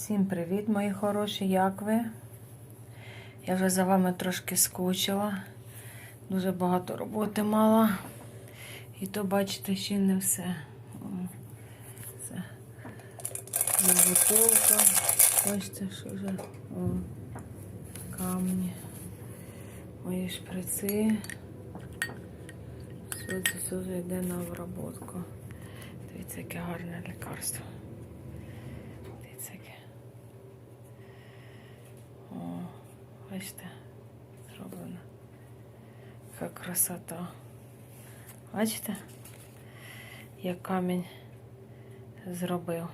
Всім привіт, мої хороші, як ви? Я вже за вами трошки скучила. Дуже багато роботи мала. І то, бачите, ще не все. Це заготовка. Бачите, що вже О, камні. Мої шприци. Все це все вже йде на обробку. Дивіться, яке гарне лікарство. Дивіться, яке. О, бачите, зроблено. Яка красота. Бачите, як камінь зробив.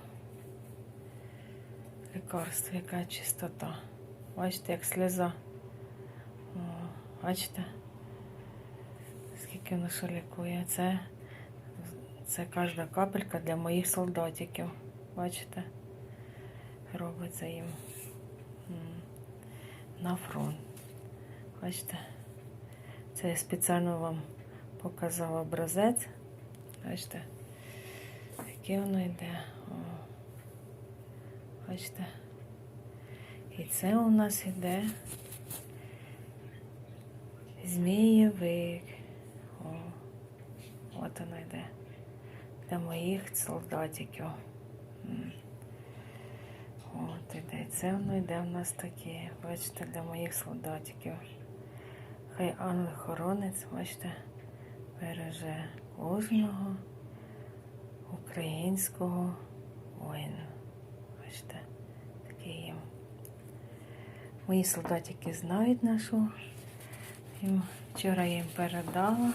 Лікарство, яка чистота. Бачите, як сльоза. Бачите? Скільки воно що лікує. Це, це кожна капелька для моїх солдатиків. Бачите? Робиться їм на фронт. Бачите? Це я спеціально вам показала образець. Бачите? Яке воно йде. О. Бачите? І це у нас йде змієвик. О, от воно йде. Для моїх солдатиків. От іде. Це воно йде у нас таке. Бачите, для моїх солдатиків. Хай ангел-хоронець, бачите, береже кожного українського воїна. Бачите, такий їм. Мої солдатики знають нашу. Їм, вчора я їм передала.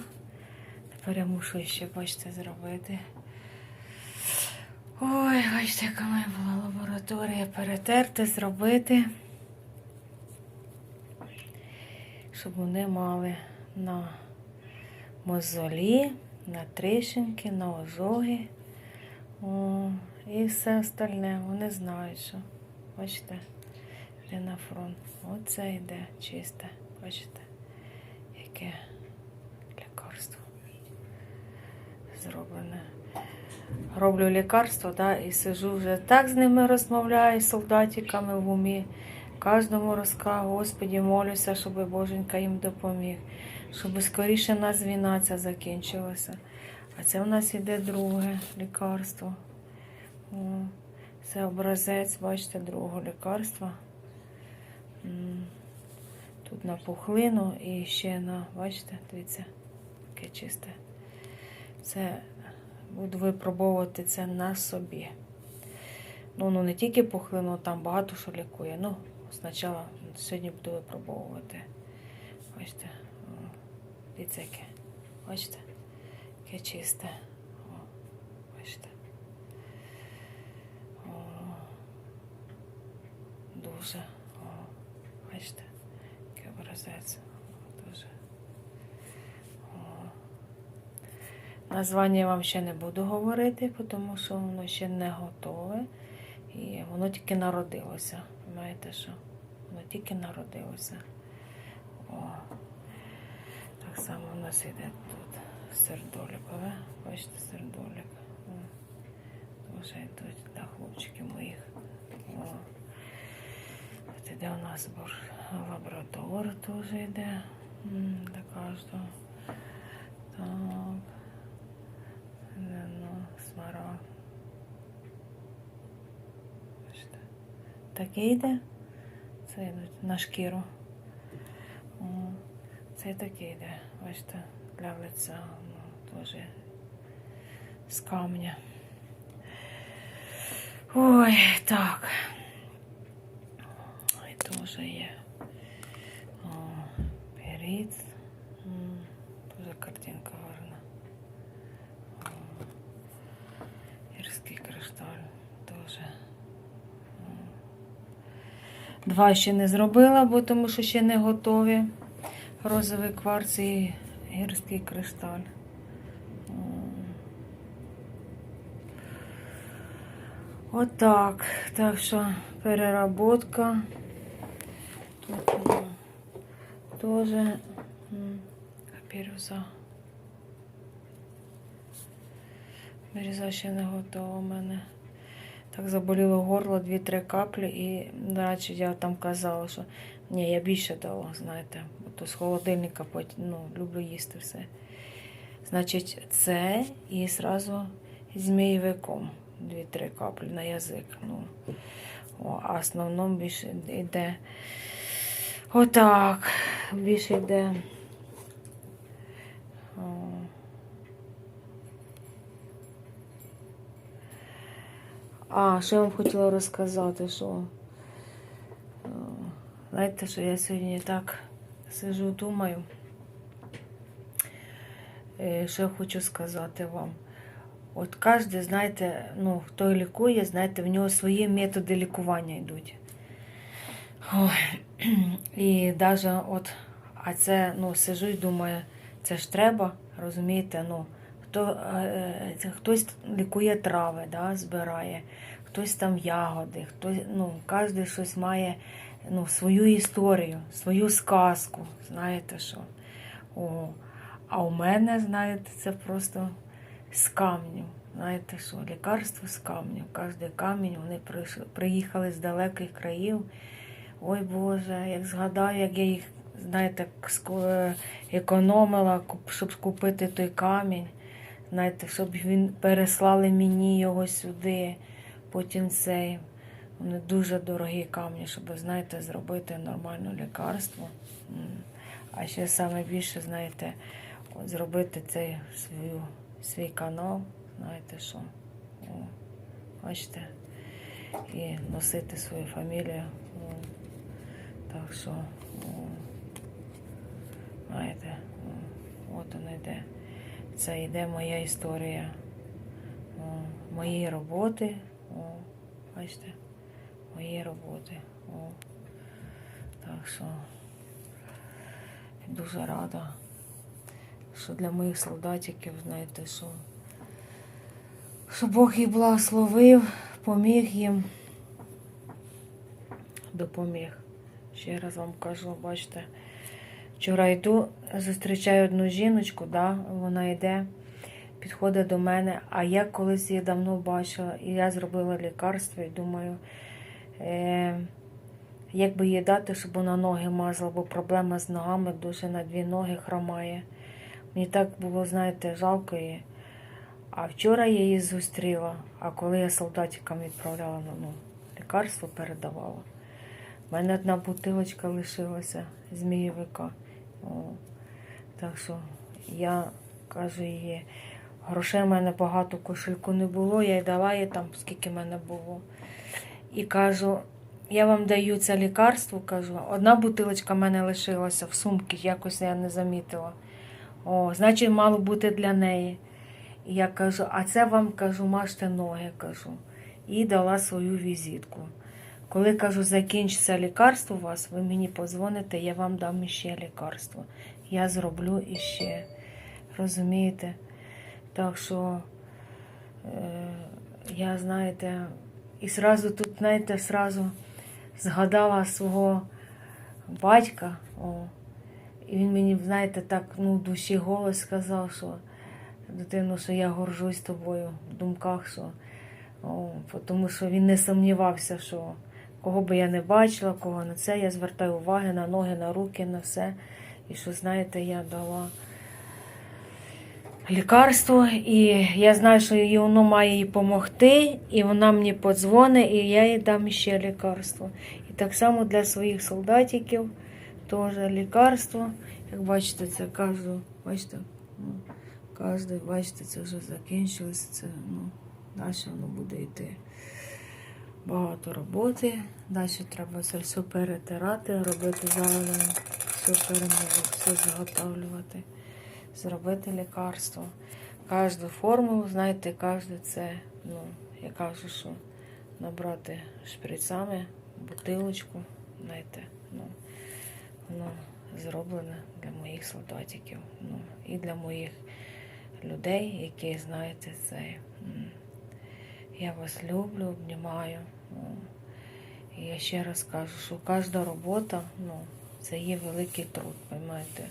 Тепер я мушу ще, бачите, зробити. Ой, бачите, яка моя була лабораторія перетерти, зробити. Щоб вони мали на мозолі, на тріщинки, на ожоги. О, і все остальне. Вони знають, що. Бачите, йде на фронт. Оце йде чисте. Бачите, яке лікарство зроблене. Роблю лікарство, да, і сижу вже так з ними розмовляю, з солдатиками в умі. Кожному розказую, Господі, молюся, щоб Боженька їм допоміг, щоб скоріше в нас війна ця закінчилася. А це в нас іде друге лікарство. Це образець, бачите, другого лікарства. Тут на пухлину і ще на, бачите, дивіться, яке чисте. Це буду випробовувати це на собі. Ну, ну не тільки пухлину, там багато що лікує. Ну, спочатку сьогодні буду випробовувати. Бачите, дивіться яке. Бачите? Яке чисте. О, бачите. О, дуже. О, бачите, який образець. Дуже. О. Названня я вам ще не буду говорити, тому що воно ще не готове. І воно тільки народилося. Знаєте що? Воно тільки народилося. О. Так само у нас іде тут сердолікове. Бачите, сердолік. Дуже йдуть для хлопчиків моїх. О. От іде у нас бур лабрадор теж йде. Для кожного. Так. Ну. Бачите. Таке йде. Це йдуть на шкіру. Це таке йде. Бачите, для лиця ну, теж з камня. Ой, так. Ой, теж є. О, перець. Дуже картинка гарна. Гірський кришталь теж. Два ще не зробила, бо тому що ще не готові. Розовий кварц і гірський кришталь. Отак. Так що переработка. Тут теж бірюза. Бірюза ще не готова у мене. Так заболіло горло, дві-три каплі, і наче я там казала, що ні, я більше дала, знаєте, то з холодильника потім ну, люблю їсти все. Значить, це і зразу змієвиком дві-три каплі на язик. Ну, о, а основному більше йде отак. Більше йде. А, що я вам хотіла розказати, що е, знаєте, що я сьогодні так сижу, думаю, Е, що я хочу сказати вам. От кожен, знаєте, ну, хто лікує, знаєте, в нього свої методи лікування йдуть. Ой. І навіть от, а це, ну, сижу і думаю, це ж треба, розумієте, ну, хто, е, хтось лікує трави, да, збирає, хтось там ягоди, хтось, ну, кожен щось має ну, свою історію, свою сказку, знаєте що. О, а у мене, знаєте, це просто з камню. Знаєте що, лікарство з камню. Кожен камінь, вони приїхали з далеких країв. Ой Боже, як згадаю, як я їх, знаєте, е, економила, щоб купити той камінь. Знаєте, щоб він переслали мені його сюди. Потім цей. Вони дуже дорогі камні, щоб, знаєте, зробити нормальне лікарство. А ще саме більше, знаєте, зробити цей свою, свій канал, знаєте що. О, бачите, і носити свою фамілію. О, так що, о, знаєте, о, от вона йде. Це йде моя історія моєї роботи. О, бачите, моєї роботи. О, так що дуже рада, що для моїх солдатиків, знаєте, що, що Бог їх благословив, поміг їм, допоміг. Ще раз вам кажу, бачите, вчора йду, зустрічаю одну жіночку, да, вона йде, підходить до мене, а я колись її давно бачила, і я зробила лікарство і думаю, е, як би їй дати, щоб вона ноги мазала, бо проблема з ногами дуже на дві ноги хромає. Мені так було, знаєте, жалко її. А вчора я її зустріла, а коли я солдатикам відправляла ну, ну, лікарство передавала. У мене одна бутилочка лишилася змієвика. Так що я кажу їй, грошей в мене багато кошельку не було, я й дала їй там, скільки в мене було. І кажу, я вам даю це лікарство, кажу, одна бутилочка в мене лишилася в сумці, якось я не замітила. О, значить, мало бути для неї. І я кажу, а це вам кажу, мажте ноги, кажу. І дала свою візитку. Коли кажу, закінчиться лікарство у вас, ви мені подзвоните, я вам дам іще лікарство. Я зроблю іще. Розумієте? Так що е, я, знаєте, і зразу тут, знаєте, зразу згадала свого батька. О, і він мені, знаєте, так ну, душі голос сказав, що дитину, що я горжусь тобою в думках, що о, тому що він не сумнівався, що кого би я не бачила, кого на це, я звертаю уваги на ноги, на руки, на все. І що, знаєте, я дала лікарство, і я знаю, що їй воно має їй допомогти, і вона мені подзвонить, і я їй дам ще лікарство. І так само для своїх солдатиків теж лікарство. Як бачите, це кожен, бачите, ну, кожен, бачите, це вже закінчилось, це ну, далі воно буде йти. Багато роботи. Далі треба це все перетирати, робити завалено, все перемивати, все заготовлювати, зробити лікарство. Кожну формулу, знаєте, кожне це, ну, я кажу, що набрати шприцами, бутилочку, знаєте, ну, воно зроблене для моїх солдатиків. Ну, і для моїх людей, які, знаєте, це. Я вас люблю, обнімаю. Ну, І я ще раз кажу, що кожна робота, ну, це є великий труд, розумієте.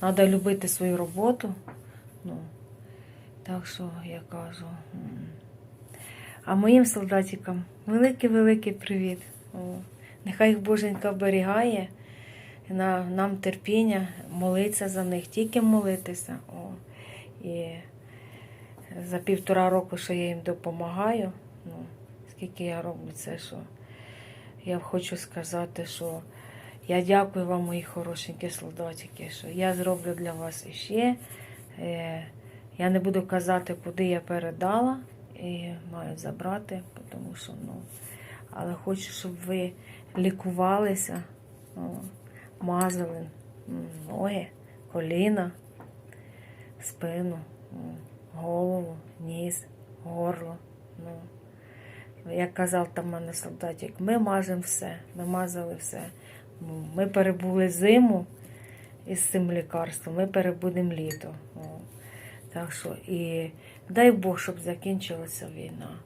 Треба любити свою роботу. Ну, так що я кажу, А моїм солдатикам великий-великий привіт. Нехай їх Боженька оберігає, на, нам терпіння, молитися за них, тільки молитися. О, і за півтора року, що я їм допомагаю, ну, скільки я роблю це, що я хочу сказати, що я дякую вам, мої хорошенькі солдатики, що я зроблю для вас іще. Е, я не буду казати, куди я передала і маю забрати, тому що, ну, але хочу, щоб ви лікувалися, ну, мазали ноги, коліна, спину, м, голову, ніс, горло. Ну. Як казав там мене солдатик, ми мажемо все, ми мазали все. Ну, Ми перебули зиму із цим лікарством, ми перебудемо літо. О. Так що і дай Бог, щоб закінчилася війна.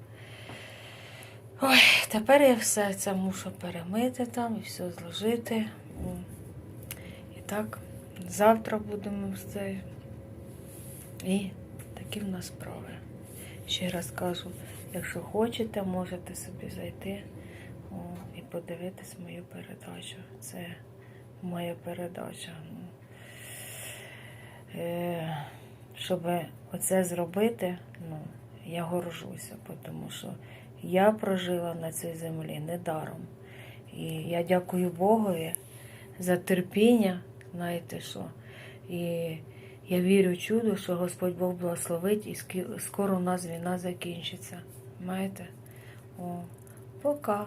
Ой, тепер я все це мушу перемити там і все зложити. О. І так, завтра будемо все. І такі в нас справи. Ще раз кажу, якщо хочете, можете собі зайти о, і подивитись мою передачу. Це моя передача. Е, щоб оце зробити, ну, я горжуся, тому що я прожила на цій землі недаром. І я дякую Богові за терпіння, знаєте що. І я вірю чудо, що Господь Бог благословить і скоро у нас війна закінчиться. Маєте? О, пока.